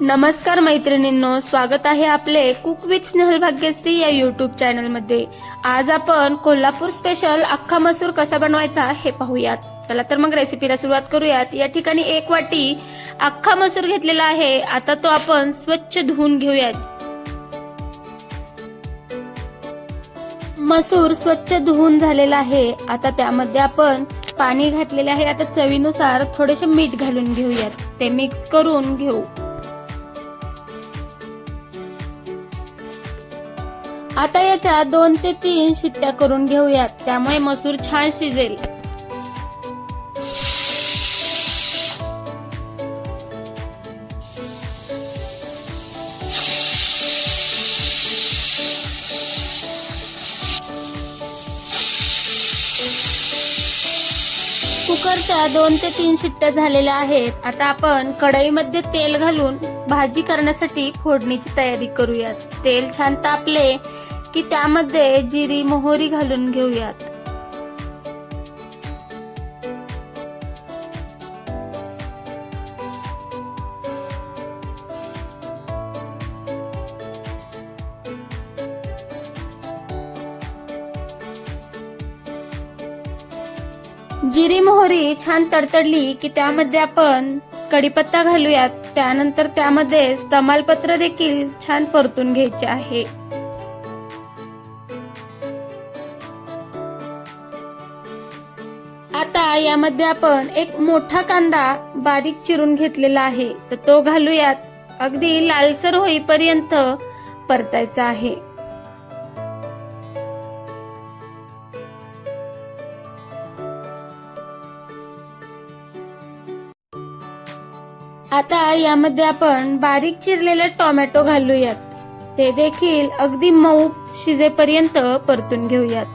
नमस्कार मैत्रिणींनो स्वागत आहे आपले कुक विथ स्नेहल भाग्यश्री या युट्यूब चॅनलमध्ये. आज आपण कोल्हापूर स्पेशल अख्खा मसूर कसा बनवायचा हे पाहूयात. चला तर मग रेसिपीला सुरुवात करूयात. या ठिकाणी एक वाटी अख्खा मसूर घेतलेला आहे. आता तो आपण स्वच्छ धुवून घेऊयात. मसूर स्वच्छ धुवून झालेला आहे. आता त्यामध्ये आपण पाणी घातलेले आहे. आता चवीनुसार थोडेसे मीठ घालून घेऊयात. ते मिक्स करून घेऊ. आता याच्या दोन ते तीन शिट्ट्या करून घेऊयात. त्यामुळे मसूर छान शिजेल. कुकरच्या दोन ते तीन शिट्ट्या झालेल्या आहेत. आता आपण कढईमध्ये तेल घालून भाजी करण्यासाठी फोडणीची तयारी करूयात. तेल छान तापले की त्यामध्ये जिरी मोहरी घालून घेऊयात. जिरी मोहरी छान तडतडली की त्यामध्ये आपण कढीपत्ता घालूयात. त्यानंतर त्यामध्ये तमालपत्र देखील छान परतून घ्यायचे आहे. आता यामध्ये आपण एक मोठा कांदा बारीक चिरून घेतलेला आहे. तर तो घालूयात. अगदी लालसर होईपर्यंत परतायचा आहे. आता यामध्ये आपण बारीक चिरलेले टोमॅटो घालूयात. ते देखील अगदी मऊ शिजेपर्यंत परतून घेऊयात.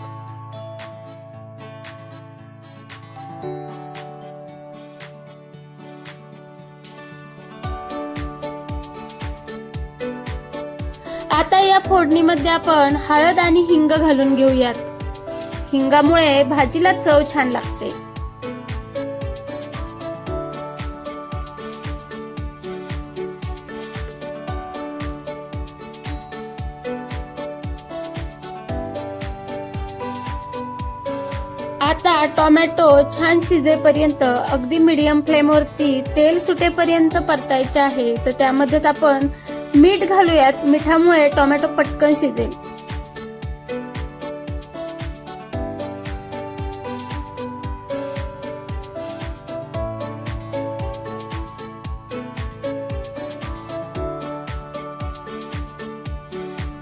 आता या फोडणीमध्ये आपण हळद आणि हिंग घालून घेऊयात. हिंगामुळे भाजीला चव छान लागते. आता टोमॅटो छान शिजेपर्यंत अगदी मीडियम फ्लेमवरती तेल सुटेपर्यंत परतायचे आहे. तर त्यामध्येच आपण मीठ घालूयात. मिठामुळे टोमॅटो पटकन शिजेल.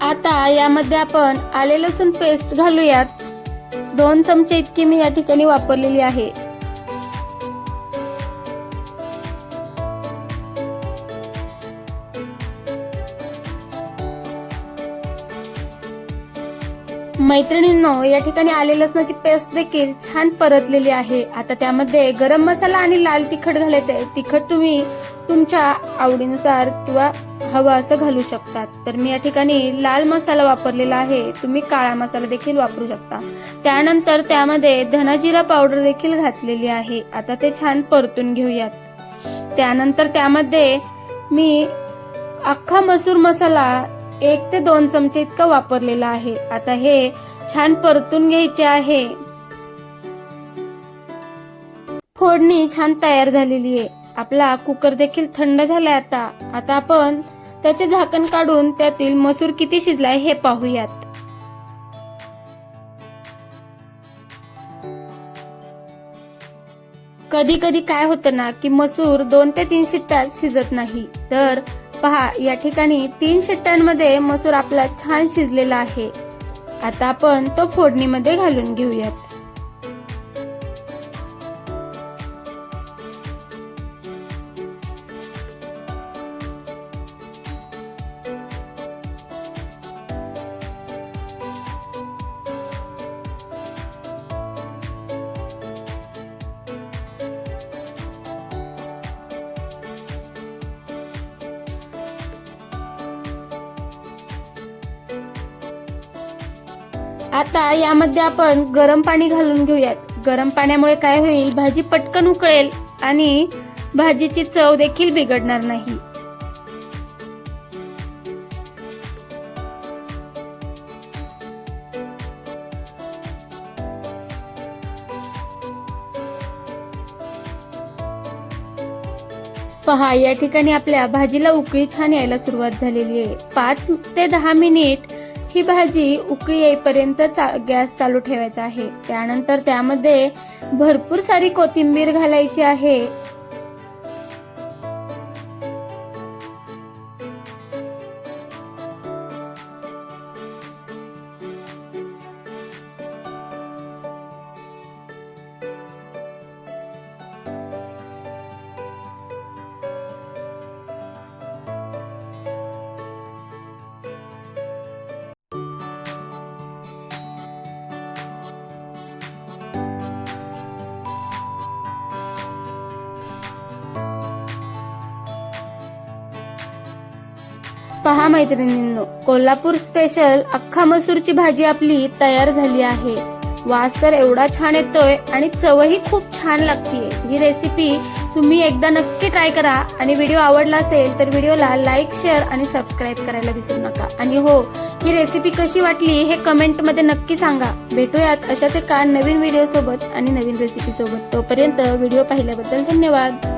आता यामध्ये आपण आले लसूण पेस्ट घालूयात. दोन चमचे इतकी मी या ठिकाणी वापरलेली आहे. मैत्रिणींनो या ठिकाणी आले लसणाची पेस्ट देखील छान परतलेली आहे. आता त्यामध्ये गरम मसाला आणि लाल तिखट घालायचं आहे तिखट तुम्ही तुमच्या आवडीनुसार किंवा हवं असं घालू शकतात. तर मी या ठिकाणी लाल मसाला वापरलेला आहे. तुम्ही काळा मसाला देखील वापरू शकता. त्यानंतर त्यामध्ये धनाजिरा पावडर देखील घातलेली आहे. आता ते छान परतून घेऊयात. त्यानंतर त्यामध्ये मी अख्खा मसूर मसाला एक ते दोन चमचे इतकं वापरलेलं आहे. आता हे छान परतून घ्यायचे आहे. फोडणी छान तयार झालेली आहे. आपला कुकर देखील थंड झालाय आता. आता आपण त्याचे झाकण काढून त्यातील मसूर किती शिजलाय हे पाहूयात. कधी कधी काय होतं ना की मसूर दोन ते तीन शिट्ट्यात शिजत नाही. तर पहा या ठिकाणी तीन शिट्ट्यांमध्ये मसूर आपला छान शिजलेला आहे. आता आपण तो फोडणीमध्ये घालून घेऊयात. आता यामध्ये आपण गरम पाणी घालून घेऊयात. गरम पाण्यामुळे काय होईल? भाजी पटकन उकळेल आणि भाजीची चव देखील बिघडणार नाही. पहा या ठिकाणी आपल्या भाजीला उकळी छान यायला सुरुवात झालेली आहे. पाच ते दहा मिनिट ही भाजी उकळी येईपर्यंत चा- गॅस चालू ठेवायचा आहे. त्यानंतर त्यामध्ये भरपूर सारी कोथिंबीर घालायची आहे. पहा मैत्रिणींनो कोल्हापूर स्पेशल अख्खा मसूरची भाजी आपली तयार झाली आहे. वास तर एवढा छान येतोय आणि चवही खूप छान लागतीये. ही रेसिपी तुम्ही एकदा नक्की ट्राय करा आणि व्हिडिओ आवडला असेल तर व्हिडिओला लाईक शेअर आणि सबस्क्राईब करायला विसरू नका. आणि हो ही रेसिपी कशी वाटली हे कमेंटमध्ये नक्की सांगा. भेटूयात अशाच एका नवीन व्हिडिओ सोबत आणि नवीन रेसिपी सोबत. तोपर्यंत व्हिडिओ पाहिल्याबद्दल धन्यवाद.